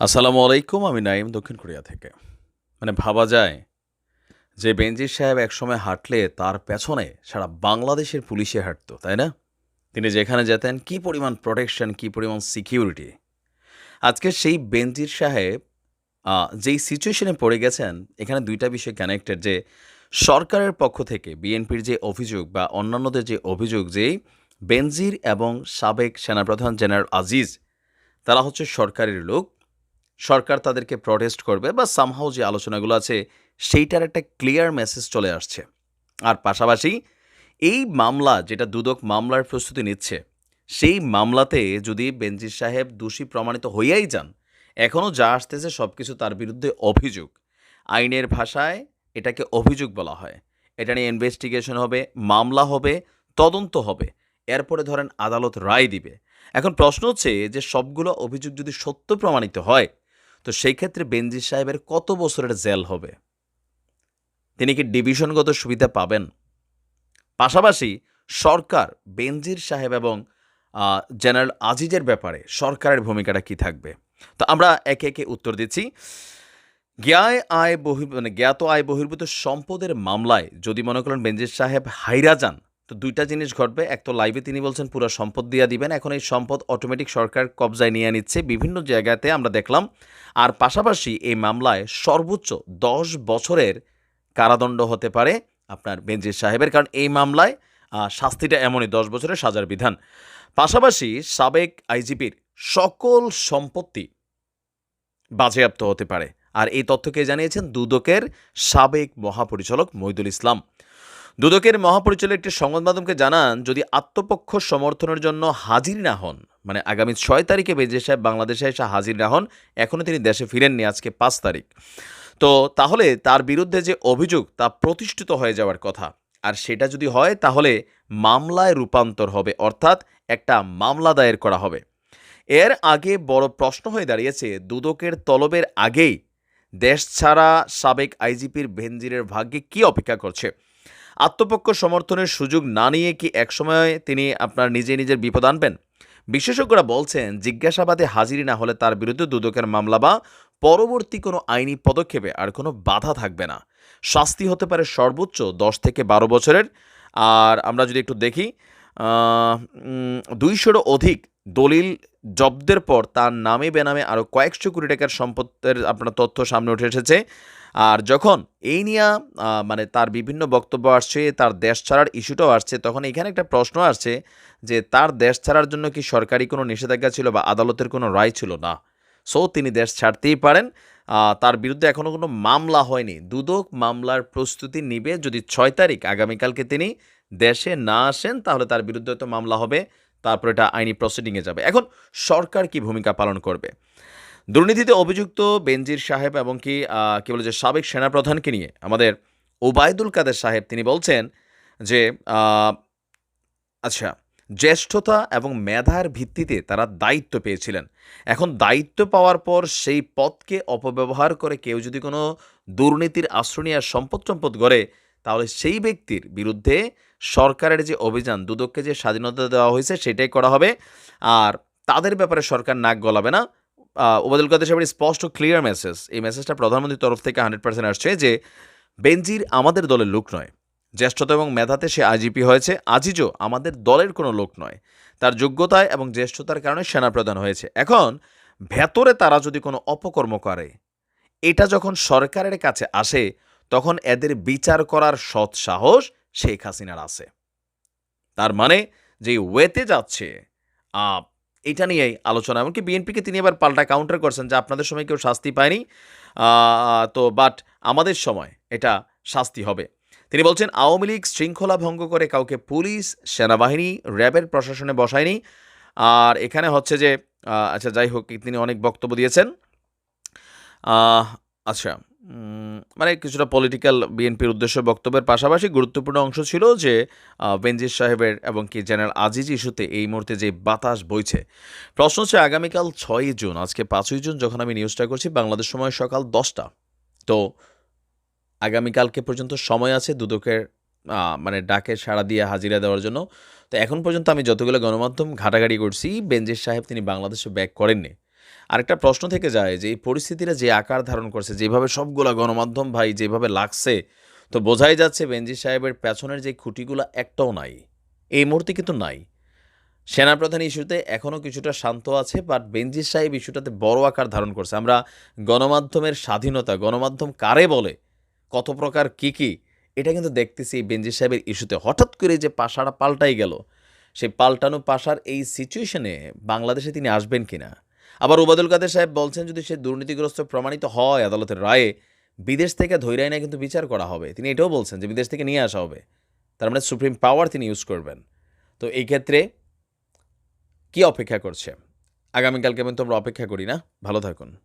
আসসালামু আলাইকুম, আমি নাইম দক্ষিণ কোরিয়া থেকে। মানে ভাবা যায় যে বেনজির সাহেব একসময় হাঁটলে তার পেছনে সারা বাংলাদেশের পুলিশে হাঁটতো, তাই না? তিনি যেখানে যেতেন, কি পরিমাণ প্রোটেকশন কি পরিমাণ সিকিউরিটি আজকে সেই বেনজির সাহেব যেই সিচুয়েশনে পড়ে গেছেন, এখানে দুইটা বিষয় কানেক্টেড যে সরকারের পক্ষ থেকে বিএনপির যে অভিযোগ বা অন্যান্যদের যে অভিযোগ যে বেনজির এবং সাবেক সেনাপ্রধান জেনারেল আজিজ, তারা হচ্ছে সরকারের লোক সরকার তাদেরকে প্রটেস্ট করবে বা সামহাও যে আলোচনাগুলো আছে, সেইটার একটা ক্লিয়ার মেসেজ চলে আসছে। আর পাশাপাশি এই মামলা যেটা দুদক মামলার প্রস্তুতি নিচ্ছে, সেই মামলাতে যদি বেনজির সাহেব দোষী প্রমাণিত হইয়াই যান এখনও যা আসতেছে সব কিছু তার বিরুদ্ধে অভিযোগ। আইনের ভাষায় এটাকে অভিযোগ বলা হয়। এটা নিয়ে ইনভেস্টিগেশন হবে, মামলা হবে, তদন্ত হবে। এরপরে ধরেন আদালত রায় দিবে। এখন প্রশ্ন হচ্ছে যে সবগুলো অভিযোগ যদি সত্য প্রমাণিত হয় তো সেই ক্ষেত্রে বেনজির সাহেবের কত বছরের জেল হবে? তিনি কি ডিভিশনগত সুবিধা পাবেন? পাশাপাশি সরকার, বেনজির সাহেব এবং জেনারেল আজিজের ব্যাপারে সরকারের ভূমিকাটা কি থাকবে? তো আমরা একে একে উত্তর দিচ্ছি। জ্ঞায় আয় বহি মানে জ্ঞাত আয় বহির্ভূত সম্পদের মামলায় যদি মনে করেন বেনজির সাহেব হাইরা যান তো দুইটা জিনিস ঘটবে, এক তো লাইভে তিনি বলছেন পুরো সম্পদ দিয়ে দিবেন, এখন এই সম্পদ অটোমেটিক সরকার কবজায় নিয়ে নিচ্ছে, বিভিন্ন জায়গাতে আমরা দেখলাম। আর পাশাপাশি এই মামলায় সর্বোচ্চ দশ বছরের কারাদণ্ড হতে পারে আপনার বেনজির সাহেবের, কারণ এই মামলায় শাস্তিটা এমনই, দশ বছরের সাজার বিধান। পাশাপাশি সাবেক আইজিপির সকল সম্পত্তি বাজেয়াপ্ত হতে পারে। আর এই তথ্যকে জানিয়েছেন? দুদকের সাবেক মহাপরিচালক মইদুল ইসলাম। দুদকের মহাপরিচালক একটি সংবাদ মাধ্যমকে জানান, যদি আত্মপক্ষ সমর্থনের জন্য হাজির না হন মানে আগামী ছয় তারিখে বেজে সাহেব বাংলাদেশে এসে হাজির না হন এখনও তিনি দেশে ফিরেননি, আজকে পাঁচ তারিখ। তো তাহলে তার বিরুদ্ধে যে অভিযোগ, তা প্রতিষ্ঠিত হয়ে যাওয়ার কথা। আর সেটা যদি হয়, তাহলে মামলায় রূপান্তর হবে, অর্থাৎ একটা মামলা দায়ের করা হবে। এর আগে বড় প্রশ্ন হয়ে দাঁড়িয়েছে, দুদকের তলবের আগেই দেশ ছাড়া সাবেক আইজিপির ভেনজিরের ভাগ্যে কি অপেক্ষা করছে? আত্মপক্ষ সমর্থনের সুযোগ না নিয়ে কি একসময় তিনি আপনার নিজে নিজের বিপদ আনবেন? বিশেষজ্ঞরা বলছেন, জিজ্ঞাসাবাদে হাজিরি না হলে তার বিরুদ্ধে দুদকের মামলা বা পরবর্তী কোনো আইনি পদক্ষেপে আর কোনো বাধা থাকবে না। শাস্তি হতে পারে সর্বোচ্চ দশ থেকে বারো বছরের। আর আমরা যদি একটু দেখি দুইশোরও অধিক দলিল জব্দের পর তার নামে বেনামে আরও কয়েকশো কোটি টাকার সম্পত্তির আপনার তথ্য সামনে উঠে এসেছে। আর যখন এই নিয়ে মানে তার বিভিন্ন বক্তব্য আসছে, তার দেশ ছাড়ার ইস্যুটাও আসছে, তখন এখানে একটা প্রশ্ন আসছে যে তার দেশ ছাড়ার জন্য কি সরকারি কোনো নিষেধাজ্ঞা ছিল বা আদালতের কোনো রায় ছিল না? সো তিনি দেশ ছাড়তেই পারেন। তার বিরুদ্ধে এখনও কোনো মামলা হয়নি। দুদক মামলার প্রস্তুতি নিবে যদি ছয় তারিখ, আগামীকালকে তিনি দেশে না আসেন, তাহলে তার বিরুদ্ধে তো মামলা হবে, তারপর এটা আইনি প্রসিডিংয়ে যাবে। এখন সরকার কি ভূমিকা পালন করবে? দুর্নীতিতে অভিযুক্ত বেনজির সাহেব এবং কি কি বলে যে সাবেক সেনাপ্রধানকে নিয়ে আমাদের ওবায়দুল কাদের সাহেব, তিনি বলছেন যে আচ্ছা জ্যেষ্ঠতা এবং মেধার ভিত্তিতে তারা দায়িত্ব পেয়েছিলেন। এখন দায়িত্ব পাওয়ার পর সেই পদকে অপব্যবহার করে কেউ যদি কোনো দুর্নীতির আশ্রয় নিয়ে সম্পদ সম্পদ গড়ে, তাহলে সেই ব্যক্তির বিরুদ্ধে সরকারের যে অভিযান, দুদককে যে স্বাধীনতা দেওয়া হয়েছে সেটাই করা হবে। আর তাদের ব্যাপারে সরকার নাক গলাবে না। ওবায়দুল কাদের সাহেবের স্পষ্ট ক্লিয়ার মেসেজ এই মেসেজটা প্রধানমন্ত্রীর তরফ থেকে হান্ড্রেড পার্সেন্ট আসছে যে বেনজির আমাদের দলের লোক নয়। জ্যেষ্ঠতা এবং মেধাতে সে আইজিপি হয়েছে আজিজও আমাদের দলের কোনো লোক নয়। তার যোগ্যতায় এবং জ্যেষ্ঠতার কারণে সেনা সেনাপ্রধান হয়েছে। এখন ভেতরে তারা যদি কোনো অপকর্ম করে এটা যখন সরকারের কাছে আসে তখন এদের বিচার করার সৎ সাহস শেখ হাসিনার আছে। তার মানে যে ওয়েতে যাচ্ছে আহ, এটা নিয়েই আলোচনা। এমনকি বিএনপিকে তিনি এবার পাল্টা কাউন্টার করছেন যে আপনাদের সময় কেউ শাস্তি পায়নি। তো বাট আমাদের সময় এটা শাস্তি হবে। তিনি বলছেন, আওয়ামী লীগ শৃঙ্খলা ভঙ্গ করে কাউকে পুলিশ, সেনাবাহিনী, র্যাবের প্রশাসনে বসায়নি। আর এখানে হচ্ছে যে আচ্ছা যাই হোক, তিনি অনেক বক্তব্য দিয়েছেন। আচ্ছা মানে কিছুটা পলিটিক্যাল বিএনপির উদ্দেশ্য বক্তব্যের পাশাপাশি গুরুত্বপূর্ণ অংশ ছিল যে বেনজির সাহেবের এবং কি জেনারেল আজিজ ইস্যুতে এই মুহূর্তে যে বাতাস বইছে। প্রশ্ন হচ্ছে, আগামীকাল ছয়ই জুন, আজকে পাঁচই জুন যখন আমি নিউজটা করছি, বাংলাদেশ সময় সকাল দশটা। তো আগামীকালকে পর্যন্ত সময় আছে দুদকের মানে ডাকে সাড়া দিয়ে হাজিরা দেওয়ার জন্য। তো এখন পর্যন্ত আমি যতগুলো গণমাধ্যম ঘাটাঘাটি করছি, বেনজির সাহেব তিনি বাংলাদেশে ব্যাক করেননি। আরেকটা প্রশ্ন থেকে যায় যে এই পরিস্থিতিটা যে আকার ধারণ করছে, যেভাবে সবগুলা গণমাধ্যম ভাই যেভাবে লাগছে, তো বোঝাই যাচ্ছে বেনজি সাহেবের পেছনের যে খুঁটিগুলো একটাও নাই। এই মুহূর্তে কিন্তু নাই। সেনাপ্রধান ইস্যুতে এখনও কিছুটা শান্ত আছে বাট বেনজির সাহেব ইস্যুটাতে বড় আকার ধারণ করছে। আমরা গণমাধ্যমের স্বাধীনতা, গণমাধ্যম কারে বলে, কত প্রকার কি কি, এটা কিন্তু দেখতেছি এই বেনজির সাহেবের ইস্যুতে। হঠাৎ করে যে পাশাটা পাল্টাই গেল, সেই পাল্টানো পাশার এই সিচুয়েশনে বাংলাদেশে তিনি আসবেন কিনা? আবার ওবাদুল কাদের সাহেব বলছেন, যদি সে দুর্নীতিগ্রস্ত প্রমাণিত হয় আদালতের রায়ে, বিদেশ থেকে ধৈর্য না কিন্তু বিচার করা হবে। তিনি এটাও বলছেন যে বিদেশ থেকে নিয়ে আসা হবে। তার মানে সুপ্রিম পাওয়ার তিনি ইউজ করবেন। তো এই ক্ষেত্রে কি অপেক্ষা করছে? আগামীকালকে আমি তোমরা অপেক্ষা করি না। ভালো থাকুন।